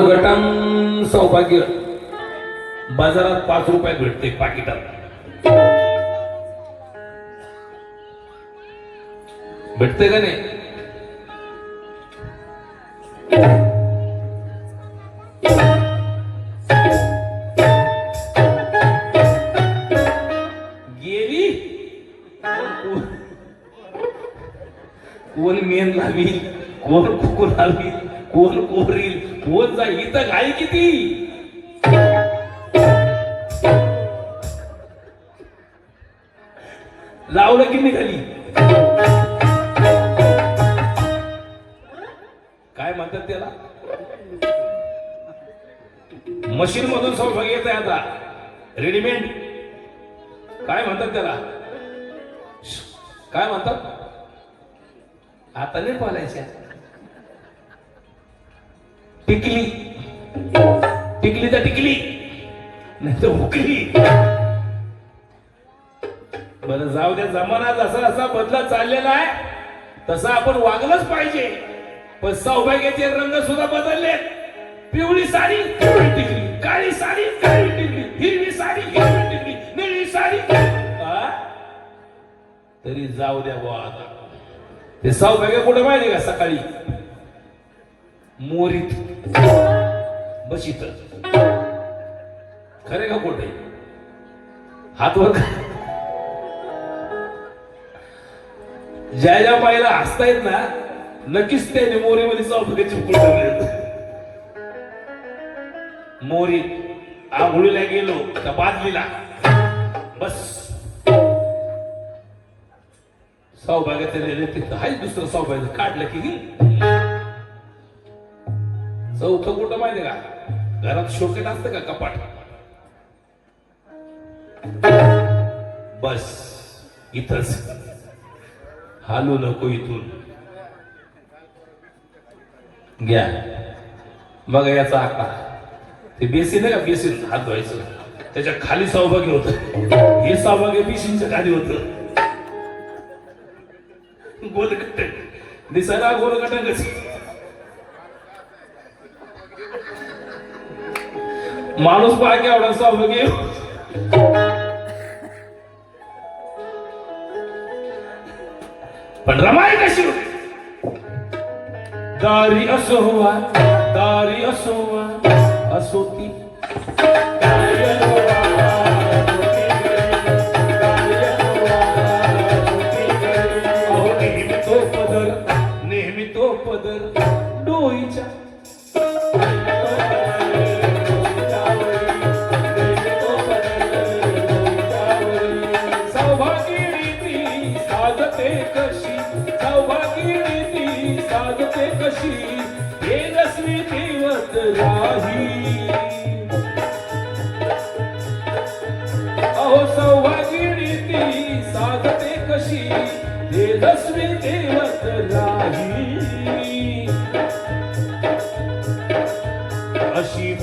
गटम सौभाग्य. बाजारात पाच रुपये भेटते पाकिटात. भेटते का नाही? गेली? कोण मेन लावी कोण कुकू लावी कोण कोरील? कोण जा इथं घाई किती? लावलं की निघाली काय म्हणतात त्याला? मशीन मधून सौभाग्य येत आहे आता. रेडीमेड काय म्हणतात त्याला? काय म्हणतात? आता नाही पालायच्या. टिकली. टिकली तर टिकली. नाही तर हुकली बरं जाऊ द्या जमाना जसा असा बदला चाललेला आहे तसा आपण वागलंच पाहिजे. पण सौभाग्याचे रंग सुद्धा बदलले पिवळी साडी पिवळी टिकली? काळी साडी काळी टिकली? हिरवी साडी हिरवी टिकली? निळी साडी तरी जाऊ द्या बुवा आता. ते सौभाग्य कुठे माहिती का सकाळी? मोरीत. बस इथं. खरे का कुठे हात वर ज्या ज्या पायला हसता येत ना नक्कीच त्याने मोरीमध्ये सौभाग्याची पुढे मोरीत आंघोळीला गेलो तर बादलीला? बस. सौभाग्याचं लिहिलं तिथं. हायच दुसरं सौभाग्य. काढलं की चौथं कुठं माहितीये का? घरात शोकेट असतं का कपाट? बस इथंच. हालू नको इथून. घ्या. बघा याचा आता ते बेसिन आहे का? बेसिन हात धुवायचं. त्याच्याखाली सौभाग्य होत. हे सौभाग्य बेसिनच्या खाली होत. गोलगट दिसायला गोलगटच माणूस पाहा एवढा सौभाग्य पण रमाई कशी होती? दारी असो हुआ दारी असो हुआ असो ती. साजते कशी? सौभागिनी ती साजते कशी? हे रस्मी देवत राही. अहो सौभागिनी ती साजते कशी? हे रस्मी देवत राही. अशी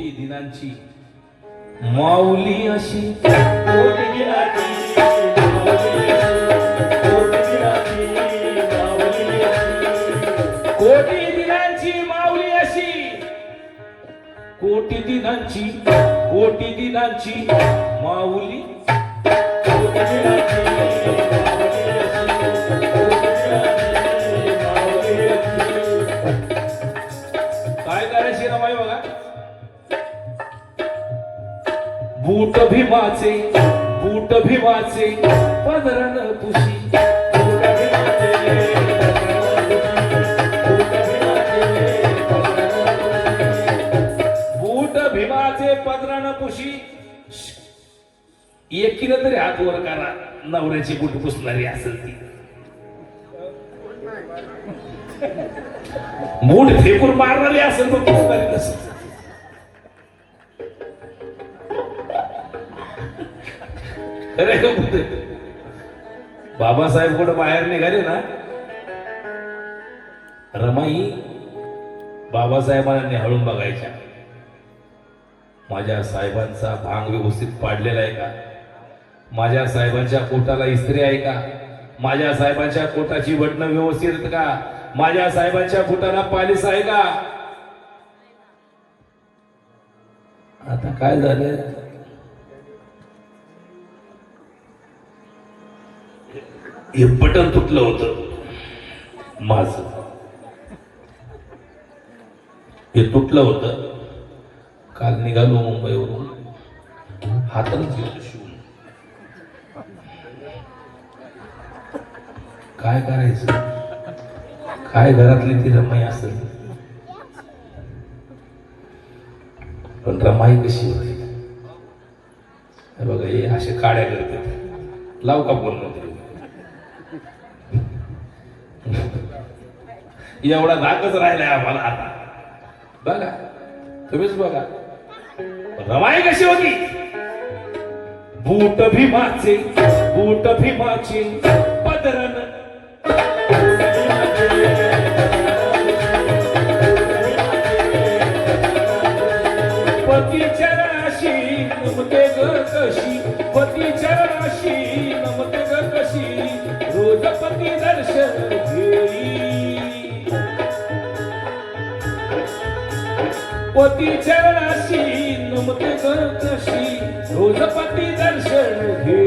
कोटी कोटी दिनांची माऊली अशी कोटी दिनांची कोटी दिनांची माऊली कोटी दिनांची कोटी दिनांची बूट भीमाचे बूट भीमाचे पदरण पुशी बूट भीमाचे, बूट पदरण पुशी. एकीनं तरी हात वर करा नवऱ्याची बूट पुसणारी असेल ती. मूठ फेकून मारणारी असेल तो पुसणारी नसेल. खरं बाबासाहेब कुठं बाहेर निघाले ना? रमाई बाबासाहेबांना निहाळून बघायच्या. माझ्या साहेबांचा भांग व्यवस्थित पाडलेला आहे का? माझ्या साहेबांच्या पोटाला इस्त्री आहे का? माझ्या साहेबांच्या पोटाची वटणं व्यवस्थित का? माझ्या साहेबांच्या पोटाला पालिस आहे का? आता काय झालं हे बटन तुटलं होतं. माझ. हे तुटलं होतं. काल निघालो मुंबईवरून. हातानेच गेलो शिवून. काय करायचं? काय घरातली ती रमाई असेल? पण रमाई कशी होती? बघा हे असे काड्या करते लाव का बोलणं तरी एवढा धाकच राहिलाय आम्हाला आता. बघा तुम्हीच बघा. रमाई कशी होती? बूट भीमाचे बूट भीमाचे पतीच्या राशी नमते ग कशी रोज पती दर्शन घे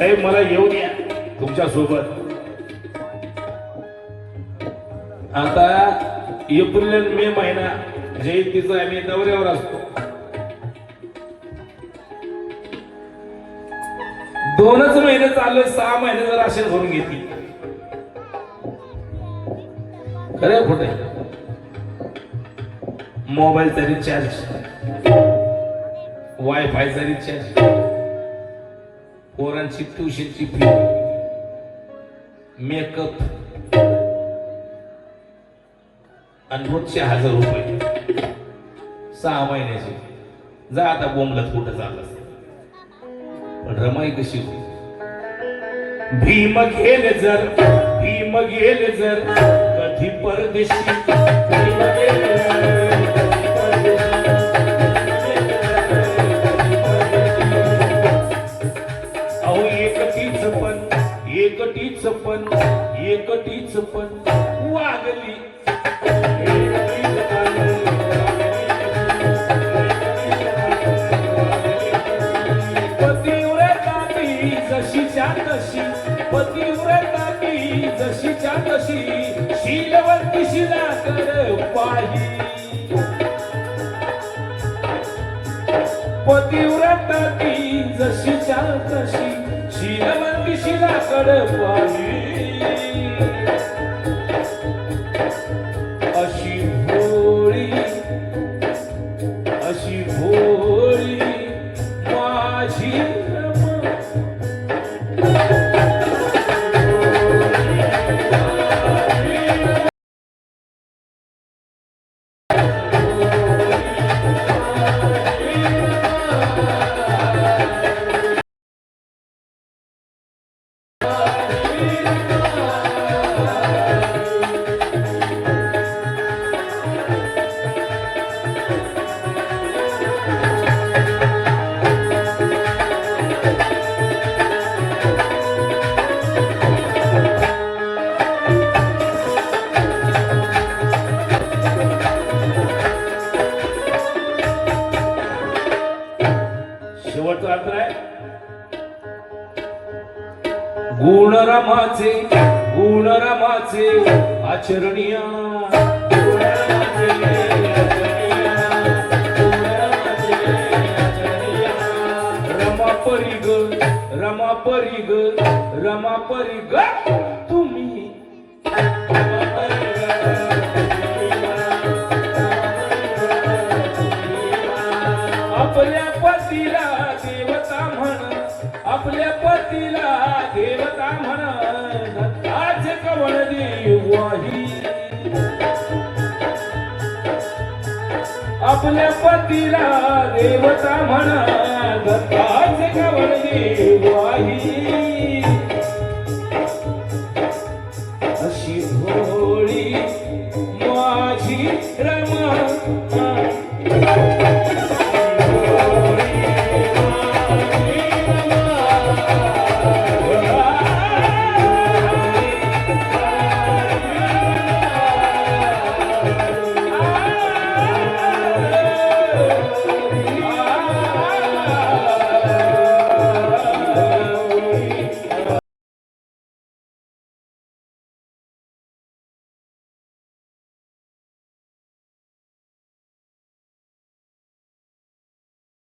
साहेब मला येऊ द्या तुमच्यासोबत आता एप्रिल आणि मे महिना जयंतीचा आम्ही दौऱ्यावर असतो. दोनच महिने चालले सहा महिने जर असे भरून घेतली. खरं कुठे मोबाईलचा रिचार्ज वायफायचा रिचार्ज पोरांची ट्युशनची फी मेकअप आणि रोजचे हजार रुपये. सहा महिन्याचे. जा आता बोंबलत कुठं चाललं पण रमाई कशी होती? भीम गेले जर भीम गेले जर कधी परदेशी तशी पतिव्रता की जशीच्या तशी. शीलवंती शिला कर पाही पतिव्रता की जशीच्या तशी. शीलवंती शिला कर पाही Yeah. गुण रमाचे आचरणीय गुणरामाचे आचरणीय, रमा परिग रमा परिग रमा परिग तुम्ही. आपल्या पतीला देवता म्हण आपल्या पतीला देवता म्हण आज कवळ देवाही आपल्या पतीला देवता म्हण दत्ताच कवळ देवाही